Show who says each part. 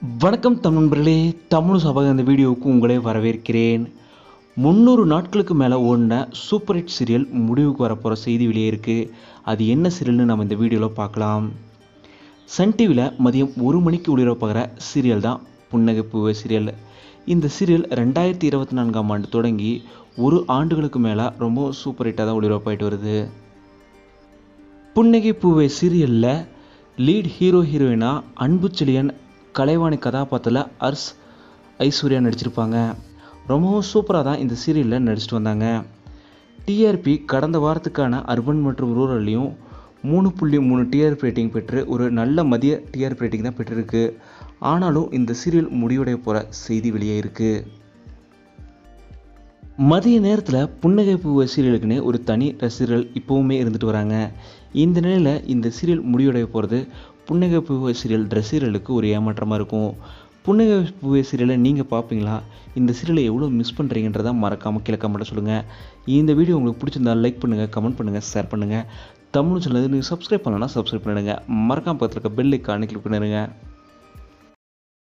Speaker 1: வணக்கம் தமிழ் நண்பர்களே தமிழ் சபை இந்த வீடியோவுக்கு உங்களை வரவேற்கிறேன். முந்நூறு நாட்களுக்கு மேலே ஓடின சூப்பர் ஹிட் சீரியல் முடிவுக்கு வரப்போகிற செய்தி வெளியே இருக்குது அது என்ன சீரியல்னு நம்ம இந்த வீடியோவில் பார்க்கலாம். சன் டிவியில் மதியம் ஒரு மணிக்கு ஒளிபரப்பாகிற சீரியல் தான் புன்னகை பூவே சீரியல். இந்த சீரியல் ரெண்டாயிரத்தி இருபத்தி நான்காம் ஆண்டு தொடங்கி ஒரு ஆண்டுகளுக்கு மேலே ரொம்ப சூப்பர் ஹிட்டாக தான் ஒளிபரப்பாயிட்டு வருது. புன்னகை பூவே சீரியலில் லீட் ஹீரோ ஹீரோயினா அன்புச்செழியன் கலைவாணி கதாபாத்திரத்தில் அர்ஸ் ஐஸ்வர்யா நடிச்சிருப்பாங்க. ரொம்பவும் சூப்பராக தான் இந்த சீரியலில் நடிச்சிட்டு வந்தாங்க. டிஆர்பி கடந்த வாரத்துக்கான அர்பன் மற்றும் ரூரல்லையும் மூணு புள்ளி மூணு டிஆர்பி ரேட்டிங் பெற்று ஒரு நல்ல மதிய டிஆர்பி ரேட்டிங் தான் பெற்றிருக்கு. ஆனாலும் இந்த சீரியல் முடிவடைய போகிற செய்தி வெளியே இருக்குது மதிய நேரத்தில் புன்னகை பூவை சீரியலுக்குன்னு ஒரு தனி ரசிகர்கள் இப்போவுமே இருந்துட்டு வராங்க. இந்த நிலையில் இந்த சீரியல் முடிவடைய போகிறது புன்னகை பூவை சீரியல் ரசிகர்களுக்கு ஒரு ஏமாற்றமாக இருக்கும். புன்னகை பூவை சீரியலை நீங்கள் பார்ப்பீங்களா இந்த சீரியலை எவ்வளோ மிஸ் பண்ணுறீங்கன்றதை மறக்காமல் கீழே கமெண்ட்டை சொல்லுங்கள் இந்த வீடியோ உங்களுக்கு பிடிச்சிருந்தா லைக் பண்ணுங்கள் கமெண்ட் பண்ணுங்கள் ஷேர் பண்ணுங்கள் தமிழ் சேனல் நீங்கள் சப்ஸ்கிரைப் பண்ணலன்னா சப்ஸ்கிரைப் பண்ணிடுங்க. மறக்காமல் பக்கத்தில் இருக்க பெல் ஐக்கானை கிளிக் பண்ணிடுங்க.